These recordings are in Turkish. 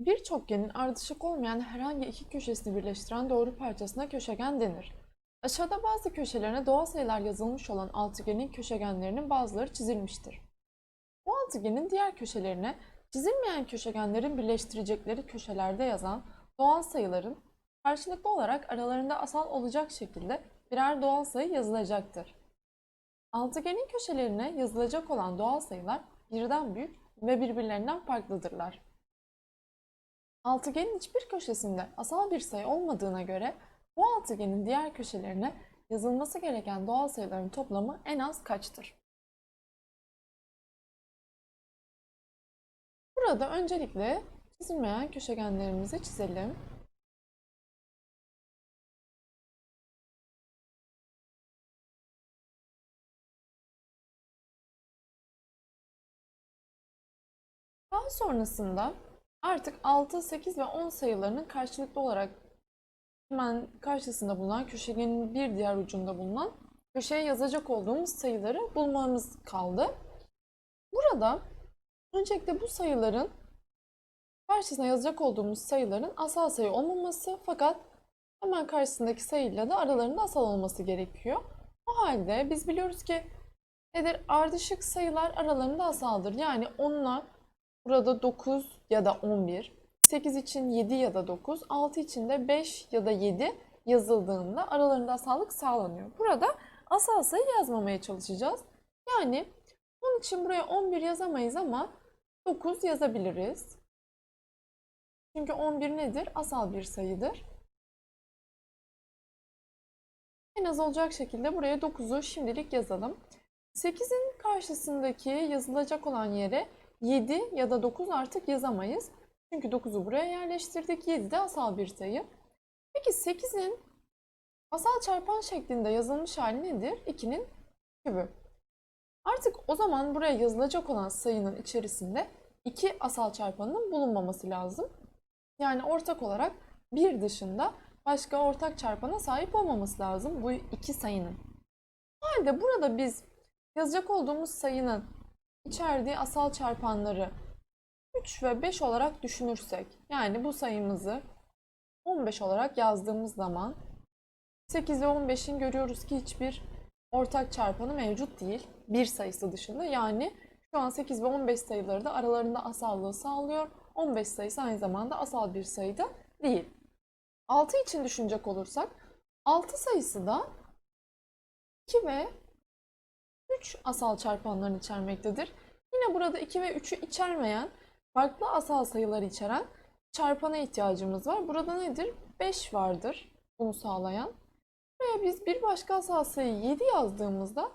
Bir çokgenin ardışık olmayan herhangi iki köşesini birleştiren doğru parçasına köşegen denir. Aşağıda bazı köşelerine doğal sayılar yazılmış olan altıgenin köşegenlerinin bazıları çizilmiştir. Bu altıgenin diğer köşelerine çizilmeyen köşegenlerin birleştirecekleri köşelerde yazan doğal sayıların karşılıklı olarak aralarında asal olacak şekilde birer doğal sayı yazılacaktır. Altıgenin köşelerine yazılacak olan doğal sayılar birden büyük ve birbirlerinden farklıdırlar. Altıgenin hiçbir köşesinde asal bir sayı olmadığına göre bu altıgenin diğer köşelerine yazılması gereken doğal sayıların toplamı en az kaçtır? Burada öncelikle çizilmeyen köşegenlerimizi çizelim. Daha sonrasında artık 6, 8 ve 10 sayılarının karşılıklı olarak hemen karşısında bulunan köşegenin bir diğer ucunda bulunan köşeye yazacak olduğumuz sayıları bulmamız kaldı. Burada öncelikle bu sayıların karşısına yazacak olduğumuz sayıların asal sayı olmaması fakat hemen karşısındaki sayıyla da aralarında asal olması gerekiyor. O halde biz biliyoruz ki nedir? Ardışık sayılar aralarında asaldır. Yani 10'la burada 9 ya da 11, 8 için 7 ya da 9, 6 için de 5 ya da 7 yazıldığında aralarında asallık sağlanıyor. Burada asal sayı yazmamaya çalışacağız. Yani onun için buraya 11 yazamayız ama 9 yazabiliriz. Çünkü 11 nedir? Asal bir sayıdır. En az olacak şekilde buraya 9'u şimdilik yazalım. 8'in karşısındaki yazılacak olan yere 7 ya da 9 artık yazamayız. Çünkü 9'u buraya yerleştirdik. 7 de asal bir sayı. Peki 8'in asal çarpan şeklinde yazılmış hali nedir? 2'nin kübü. Artık o zaman buraya yazılacak olan sayının içerisinde 2 asal çarpanının bulunmaması lazım. Yani ortak olarak bir dışında başka ortak çarpana sahip olmaması lazım bu iki sayının. Halde burada biz yazacak olduğumuz sayının içerdiği asal çarpanları 3 ve 5 olarak düşünürsek, yani bu sayımızı 15 olarak yazdığımız zaman 8 ve 15'in görüyoruz ki hiçbir ortak çarpanı mevcut değil. Bir sayısı dışında. Yani şu an 8 ve 15 sayıları da aralarında asallığı sağlıyor. 15 sayısı aynı zamanda asal bir sayı da değil. 6 için düşünecek olursak 6 sayısı da 2 ve 3 asal çarpanlarını içermektedir. Yine burada 2 ve 3'ü içermeyen, farklı asal sayıları içeren çarpana ihtiyacımız var. Burada nedir? 5 vardır bunu sağlayan. Buraya biz bir başka asal sayı 7 yazdığımızda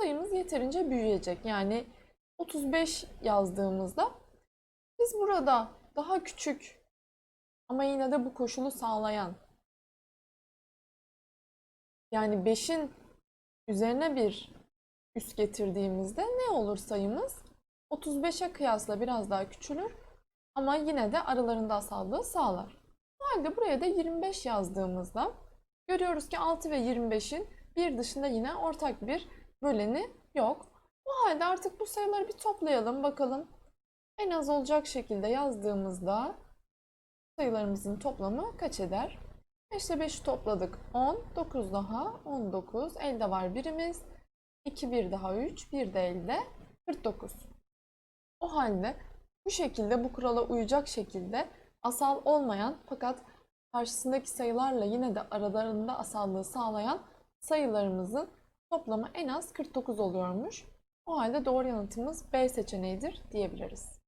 sayımız yeterince büyüyecek. Yani 35 yazdığımızda biz burada daha küçük ama yine de bu koşulu sağlayan yani 5'in üzerine bir üst getirdiğimizde ne olur sayımız? 35'e kıyasla biraz daha küçülür ama yine de aralarında asallığı sağlar. O halde buraya da 25 yazdığımızda görüyoruz ki 6 ve 25'in bir dışında yine ortak bir böleni yok. O halde artık bu sayıları bir toplayalım bakalım. En az olacak şekilde yazdığımızda sayılarımızın toplamı kaç eder? 5 ile 5'i topladık 10, 9 daha 19, elde var birimiz. 2 bir daha 3, bir de elde 49. O halde bu şekilde bu kurala uyacak şekilde asal olmayan fakat karşısındaki sayılarla yine de aralarında asallığı sağlayan sayılarımızın toplamı en az 49 oluyormuş. O halde doğru yanıtımız B seçeneğidir diyebiliriz.